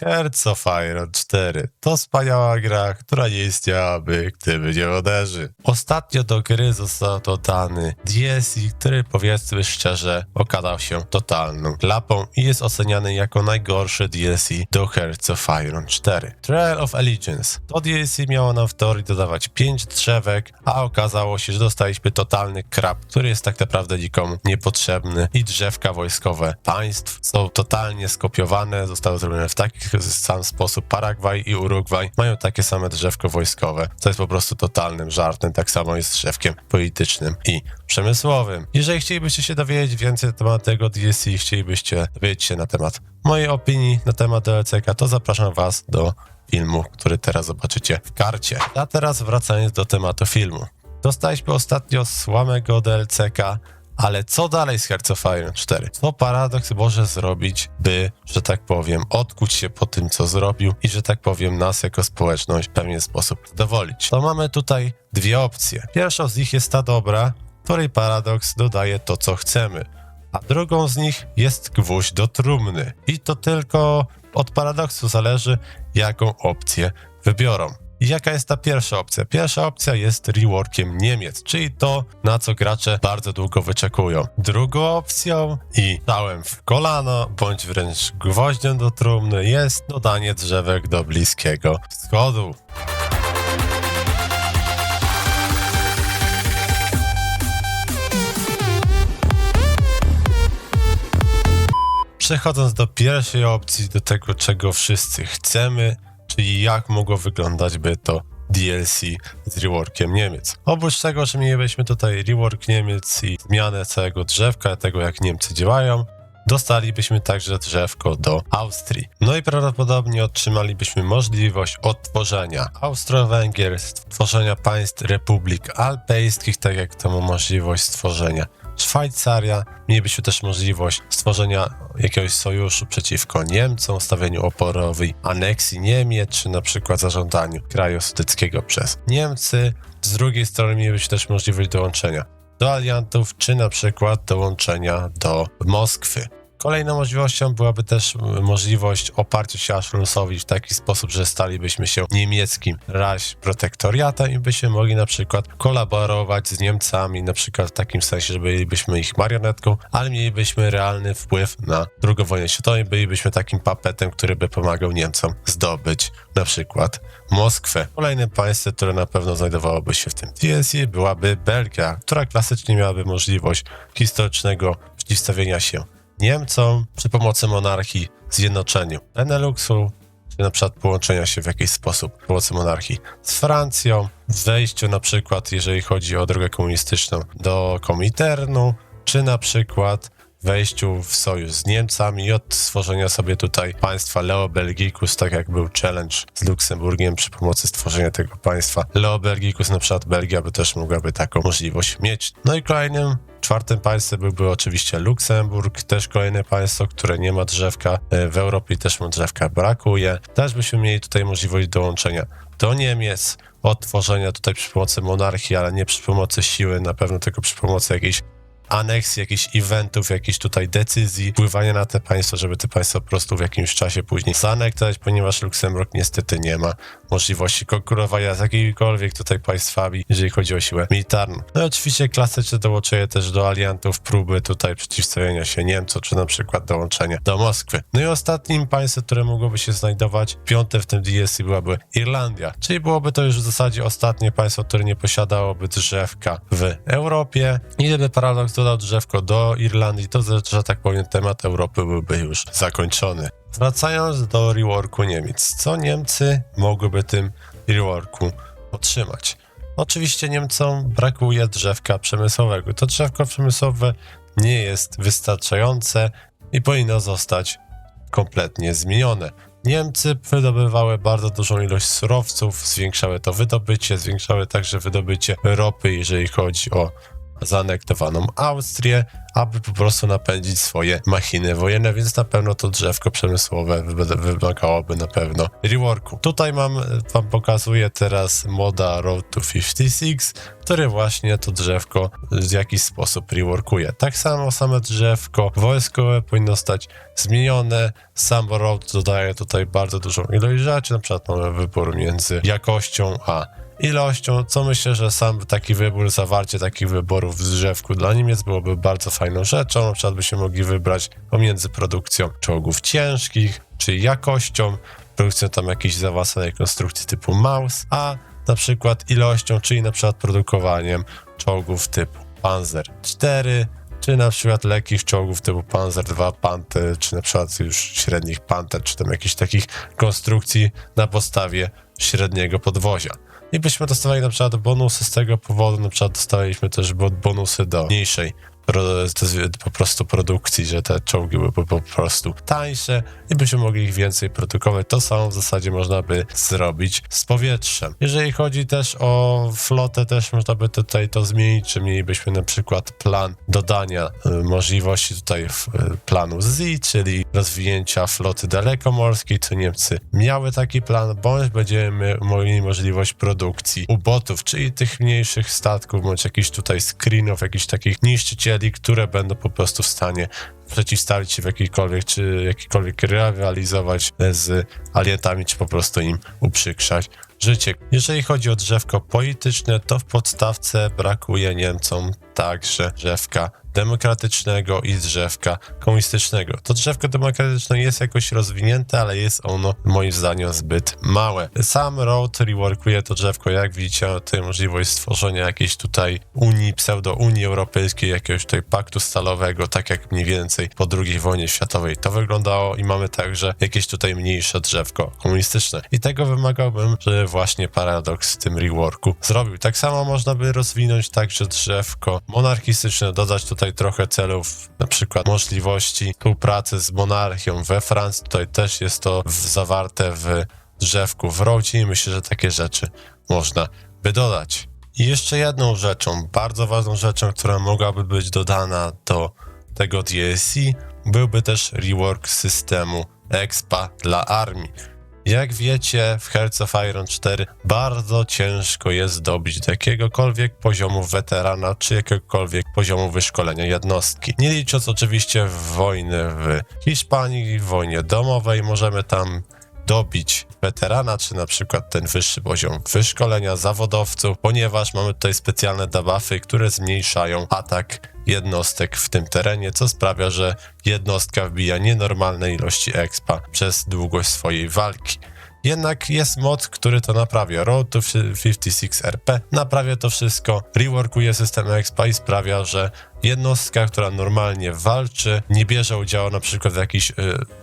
Hearts of Iron 4 to wspaniała gra, która nie istniałaby, gdyby nie moderzy. Ostatnio do gry został dodany DLC, który powiedzmy szczerze okazał się totalną klapą i jest oceniany jako najgorszy DLC do Hearts of Iron 4. Trail of Allegiance. To DLC miało nam w teorii dodawać 5 drzewek, a okazało się, że dostaliśmy totalny krab, który jest tak naprawdę nikomu niepotrzebny i drzewka wojskowe państw są totalnie skopiowane, zostały zrobione w taki sam sposób. Paragwaj i Urugwaj mają takie same drzewko wojskowe, co jest po prostu totalnym żartem, tak samo jest z drzewkiem politycznym i przemysłowym. Jeżeli chcielibyście się dowiedzieć więcej na temat tego DLC chcielibyście dowiedzieć się na temat mojej opinii na temat DLCK, to zapraszam was do filmu, który teraz zobaczycie w karcie. A teraz wracając do tematu filmu. Dostaliśmy ostatnio słamego DLCK, ale co dalej z Hearts of Iron 4? Co Paradox może zrobić, by, że tak powiem, odkuć się po tym, co zrobił i, że tak powiem, nas jako społeczność w pewien sposób zadowolić? To mamy tutaj dwie opcje. Pierwszą z nich jest ta dobra, której Paradox dodaje to, co chcemy, a drugą z nich jest gwóźdź do trumny. I to tylko od Paradoksu zależy, jaką opcję wybiorą. Jaka jest ta pierwsza opcja? Pierwsza opcja jest reworkiem Niemiec, czyli to, na co gracze bardzo długo wyczekują. Drugą opcją i dałem w kolano, bądź wręcz gwoździem do trumny jest dodanie drzewek do Bliskiego Wschodu. Przechodząc do pierwszej opcji, do tego, czego wszyscy chcemy, czyli jak mogło wyglądać by to DLC z reworkiem Niemiec. Oprócz tego, że mielibyśmy tutaj rework Niemiec i zmianę całego drzewka, tego jak Niemcy działają, dostalibyśmy także drzewko do Austrii. No i prawdopodobnie otrzymalibyśmy możliwość odtworzenia Austro-Węgier, stworzenia państw republik alpejskich, tak jak to ma możliwość stworzenia Szwajcaria. Mielibyśmy też możliwość stworzenia jakiegoś sojuszu przeciwko Niemcom, stawieniu oporowej aneksji Niemiec, czy na przykład zażądaniu kraju sudyckiego przez Niemcy. Z drugiej strony mielibyśmy też możliwość dołączenia do aliantów, czy na przykład dołączenia do Moskwy. Kolejną możliwością byłaby też możliwość oparcia się Anschlussowi w taki sposób, że stalibyśmy się niemieckim raś protektoriatem i byśmy mogli na przykład kolaborować z Niemcami, na przykład w takim sensie, że bylibyśmy ich marionetką, ale mielibyśmy realny wpływ na II wojnę światową i bylibyśmy takim papetem, który by pomagał Niemcom zdobyć na przykład Moskwę. Kolejnym państwem, które na pewno znajdowałoby się w tym DLC byłaby Belgia, która klasycznie miałaby możliwość historycznego przeciwstawienia się Niemcom przy pomocy monarchii zjednoczeniu. Beneluxu, czy na przykład połączenia się w jakiś sposób przy pomocy monarchii z Francją, wejściu na przykład, jeżeli chodzi o drogę komunistyczną, do Kominternu, czy na przykład wejściu w sojusz z Niemcami i od stworzenia sobie tutaj państwa Leo Belgicus, tak jak był challenge z Luksemburgiem przy pomocy stworzenia tego państwa. Leo Belgicus, na przykład Belgia by też mogłaby taką możliwość mieć. No i kolejnym Czwartym państwem byłby oczywiście Luksemburg, też kolejne państwo, które nie ma drzewka. E, W Europie też mu drzewka brakuje. Też byśmy mieli tutaj możliwość dołączenia do Niemiec, odtworzenia tutaj przy pomocy monarchii, ale nie przy pomocy siły, na pewno tylko przy pomocy jakiejś aneksji, jakichś eventów, jakichś tutaj decyzji, wpływania na te państwa, żeby te państwa po prostu w jakimś czasie później zaanektować, ponieważ Luksemburg niestety nie ma możliwości konkurowania z jakimikolwiek tutaj państwami, jeżeli chodzi o siłę militarną. No i oczywiście klasyczne dołączenie też do aliantów, próby tutaj przeciwstawienia się Niemcom, czy na przykład dołączenia do Moskwy. No i ostatnim państwem, które mogłoby się znajdować, piąte w tym DLC byłaby Irlandia, czyli byłoby to już w zasadzie ostatnie państwo, które nie posiadałoby drzewka w Europie. I gdyby Paradox dodał drzewko do Irlandii, to, że tak powiem, temat Europy byłby już zakończony. Wracając do reworku Niemiec, co Niemcy mogłyby tym reworku otrzymać? Oczywiście Niemcom brakuje drzewka przemysłowego. To drzewko przemysłowe nie jest wystarczające i powinno zostać kompletnie zmienione. Niemcy wydobywały bardzo dużą ilość surowców, zwiększały to wydobycie, zwiększały także wydobycie ropy, jeżeli chodzi o zaanektowaną Austrię, aby po prostu napędzić swoje machiny wojenne, więc na pewno to drzewko przemysłowe wy- wymagałoby na pewno reworku. Tutaj mam, wam pokazuję teraz moda Road to 56, który właśnie to drzewko w jakiś sposób reworkuje. Tak samo same drzewko wojskowe powinno stać zmienione. Sam Road dodaje tutaj bardzo dużą ilość rzeczy, na przykład mamy wybór między jakością a ilością, co myślę, że sam taki wybór, zawarcie takich wyborów w drzewku dla Niemiec byłoby bardzo fajną rzeczą. Na przykład byśmy mogli wybrać pomiędzy produkcją czołgów ciężkich, czy jakością, produkcją tam jakiejś zaawansowanej konstrukcji typu Maus, a na przykład ilością, czyli na przykład produkowaniem czołgów typu Panzer 4, czy na przykład lekkich czołgów typu Panzer 2, Panther, czy na przykład już średnich Panther, czy tam jakichś takich konstrukcji na podstawie średniego podwozia. I byśmy dostawali na przykład bonusy z tego powodu, na przykład dostawaliśmy też bo- bonusy do mniejszej po prostu produkcji, że te czołgi byłyby po prostu tańsze i byśmy mogli ich więcej produkować. To samo w zasadzie można by zrobić z powietrzem. Jeżeli chodzi też o flotę, też można by tutaj to zmienić, czy mielibyśmy na przykład plan dodania y, możliwości tutaj y, planu Z, czyli rozwinięcia floty dalekomorskiej, co Niemcy miały taki plan, bądź będziemy mieli możliwość produkcji ubotów, czyli tych mniejszych statków, bądź jakichś tutaj screenów, jakichś takich niszczycieli, które będą po prostu w stanie przeciwstawić się w jakikolwiek, czy jakikolwiek rywalizować z alientami, czy po prostu im uprzykrzać życie. Jeżeli chodzi o drzewko polityczne, to w podstawce brakuje Niemcom także drzewka demokratycznego i drzewka komunistycznego. To drzewko demokratyczne jest jakoś rozwinięte, ale jest ono moim zdaniem zbyt małe. Sam Road reworkuje to drzewko, jak widzicie, możliwość stworzenia jakiejś tutaj Unii, pseudo-Unii Europejskiej, jakiegoś tutaj paktu stalowego, tak jak mniej więcej po II wojnie światowej to wyglądało i mamy także jakieś tutaj mniejsze drzewko komunistyczne. I tego wymagałbym, żeby właśnie Paradox w tym reworku zrobił. Tak samo można by rozwinąć także drzewko monarchistyczne, dodać tutaj trochę celów, na przykład możliwości współpracy z monarchią we Francji. Tutaj też jest to w, zawarte w drzewku w rodzie i myślę, że takie rzeczy można by dodać. I jeszcze jedną rzeczą, bardzo ważną rzeczą, która mogłaby być dodana do tego DLC, byłby też rework systemu expa dla armii. Jak wiecie, w Hearts of Iron 4 bardzo ciężko jest dobić do jakiegokolwiek poziomu weterana, czy jakiegokolwiek poziomu wyszkolenia jednostki. Nie licząc oczywiście wojny w Hiszpanii, wojnie domowej, możemy tam dobić weterana, czy na przykład ten wyższy poziom wyszkolenia zawodowców, ponieważ mamy tutaj specjalne debuffy, które zmniejszają atak jednostek w tym terenie, co sprawia, że jednostka wbija nienormalne ilości expa przez długość swojej walki. Jednak jest mod, który to naprawia. Road to 56 RP naprawia to wszystko, reworkuje system expa i sprawia, że jednostka, która normalnie walczy, nie bierze udziału na przykład w jakichś y,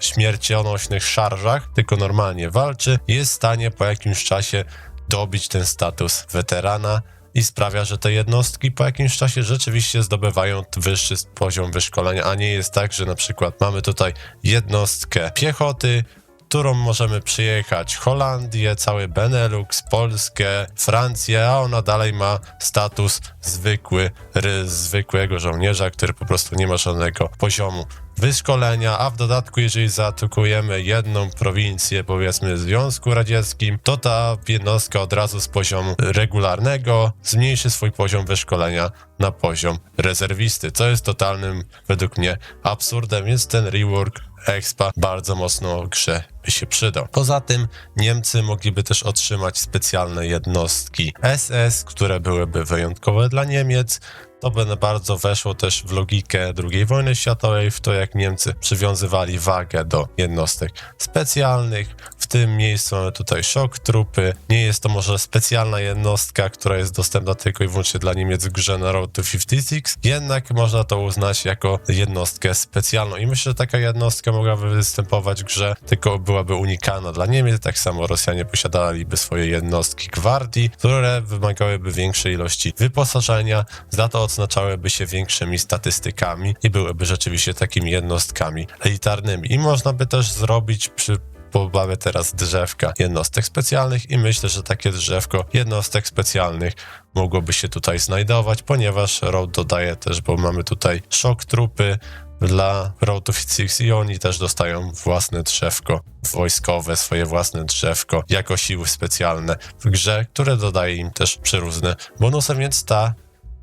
śmiercionośnych szarżach, tylko normalnie walczy, jest w stanie po jakimś czasie dobić ten status weterana i sprawia, że te jednostki po jakimś czasie rzeczywiście zdobywają wyższy poziom wyszkolenia, a nie jest tak, że na przykład mamy tutaj jednostkę piechoty, którą możemy przyjechać. Holandię, cały Benelux, Polskę, Francję, a ona dalej ma status zwykły, ry, zwykłego żołnierza, który po prostu nie ma żadnego poziomu wyszkolenia, a w dodatku, jeżeli zaatakujemy jedną prowincję, powiedzmy Związku Radzieckim, to ta jednostka od razu z poziomu regularnego zmniejszy swój poziom wyszkolenia na poziom rezerwisty, co jest totalnym, według mnie, absurdem, więc ten rework Expa bardzo mocno grze się przydał. Poza tym Niemcy mogliby też otrzymać specjalne jednostki SS, które byłyby wyjątkowe dla Niemiec. To by bardzo weszło też w logikę II wojny światowej, w to jak Niemcy przywiązywali wagę do jednostek specjalnych. W tym miejscu mamy tutaj szok trupy. Nie jest to może specjalna jednostka, która jest dostępna tylko i wyłącznie dla Niemiec w grze na Road to 56, jednak można to uznać jako jednostkę specjalną. I myślę, że taka jednostka mogłaby występować w grze, tylko byłaby unikalna dla Niemiec. Tak samo Rosjanie posiadaliby swoje jednostki gwardii, które wymagałyby większej ilości wyposażenia, za to odznaczałyby się większymi statystykami i byłyby rzeczywiście takimi jednostkami elitarnymi. I można by też zrobić przy bo mamy teraz drzewka jednostek specjalnych i myślę, że takie drzewko jednostek specjalnych mogłoby się tutaj znajdować, ponieważ Road dodaje też, bo mamy tutaj szok trupy dla Road of Six i oni też dostają własne drzewko wojskowe, swoje własne drzewko jako siły specjalne w grze, które dodaje im też przeróżne bonusy, więc ta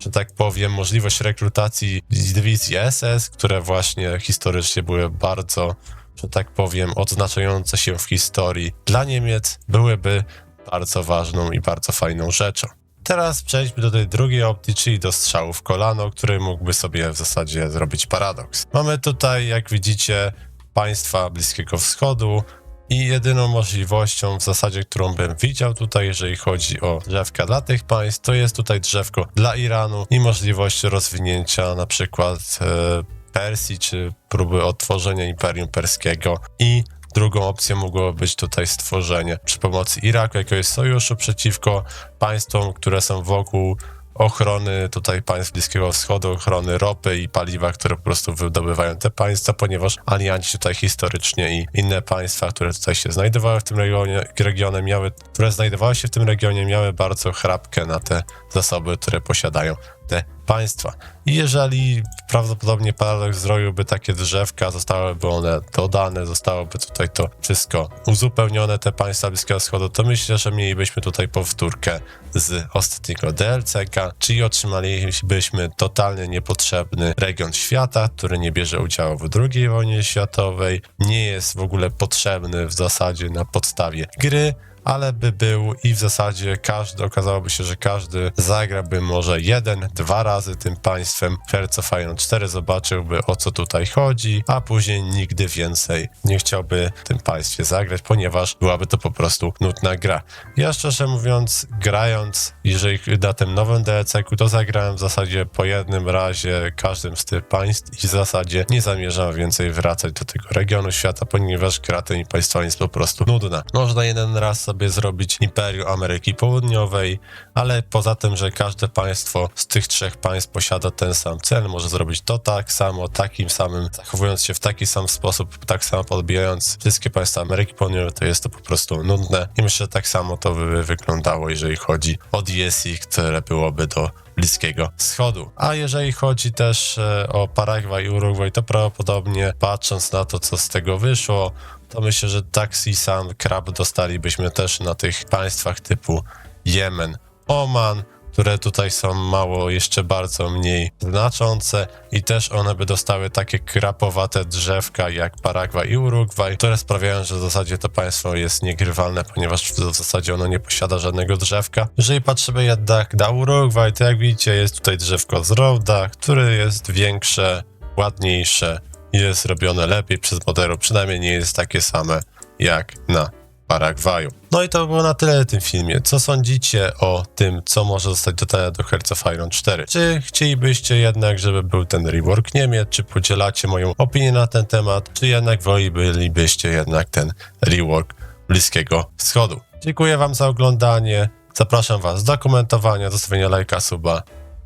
że tak powiem, możliwość rekrutacji z dywizji SS, które właśnie historycznie były bardzo, że tak powiem, odznaczające się w historii dla Niemiec, byłyby bardzo ważną i bardzo fajną rzeczą. Teraz przejdźmy do tej drugiej opcji, czyli do strzału w kolano, który mógłby sobie w zasadzie zrobić paradoks. Mamy tutaj, jak widzicie, państwa Bliskiego Wschodu, i jedyną możliwością w zasadzie, którą bym widział tutaj, jeżeli chodzi o drzewka dla tych państw, to jest tutaj drzewko dla Iranu i możliwość rozwinięcia na przykład e, Persji, czy próby odtworzenia Imperium Perskiego i Drugą opcją mogłoby być tutaj stworzenie przy pomocy Iraku jakiegoś sojuszu przeciwko państwom, które są wokół ochrony tutaj państw Bliskiego Wschodu, ochrony ropy i paliwa, które po prostu wydobywają te państwa, ponieważ alianci tutaj historycznie i inne państwa, które tutaj się znajdowały w tym regionie, regionie miały, które znajdowały się w tym regionie, miały bardzo chrapkę na te zasoby, które posiadają te państwa. I jeżeli prawdopodobnie paradoks zrobiłby takie drzewka, zostałyby one dodane, zostałoby tutaj to wszystko uzupełnione, te państwa Bliskiego Wschodu, to myślę, że mielibyśmy tutaj powtórkę z ostatniego DLC-ka, czyli otrzymalibyśmy totalnie niepotrzebny region świata, który nie bierze udziału w II wojnie światowej, nie jest w ogóle potrzebny w zasadzie na podstawie gry, ale by był i w zasadzie każdy, okazałoby się, że każdy zagrałby może jeden, dwa razy tym państwem. Hearts of Iron 4 zobaczyłby o co tutaj chodzi, a później nigdy więcej nie chciałby tym państwie zagrać, ponieważ byłaby to po prostu nudna gra. Ja szczerze mówiąc, grając, jeżeli na tym nowym DLC-ku, to zagrałem w zasadzie po jednym razie każdym z tych państw i w zasadzie nie zamierzam więcej wracać do tego regionu świata, ponieważ gra tymi państwami jest po prostu nudna. Można jeden raz sobie zrobić Imperium Ameryki Południowej, ale poza tym, że każde państwo z tych trzech państw posiada ten sam cel, może zrobić to tak samo, takim samym, zachowując się w taki sam sposób, tak samo podbijając wszystkie państwa Ameryki Południowej, to jest to po prostu nudne. I myślę, że tak samo to by wyglądało, jeżeli chodzi o DSI, które byłoby do Bliskiego Wschodu. A jeżeli chodzi też e, o Paragwaj i Urugwaj, to prawdopodobnie patrząc na to, co z tego wyszło, to myślę, że Taxi Sam Krab dostalibyśmy też na tych państwach typu Jemen, Oman, które tutaj są mało, jeszcze bardzo mniej znaczące i też one by dostały takie krapowate drzewka jak Paragwaj i Urugwaj, które sprawiają, że w zasadzie to państwo jest niegrywalne, ponieważ w zasadzie ono nie posiada żadnego drzewka. Jeżeli patrzymy jednak na Urugwaj, to jak widzicie jest tutaj drzewko z Roda, które jest większe, ładniejsze, jest robione lepiej przez modelu, przynajmniej nie jest takie same jak na Paragwaju. No i to było na tyle w tym filmie. Co sądzicie o tym, co może zostać dodane do Hearts of Iron 4? Czy chcielibyście jednak, żeby był ten rework Niemiec? Czy podzielacie moją opinię na ten temat? Czy jednak wolelibyście jednak ten rework Bliskiego Wschodu? Dziękuję wam za oglądanie. Zapraszam was do komentowania, zostawienia lajka, suba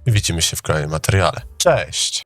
i widzimy się w kolejnym materiale. Cześć!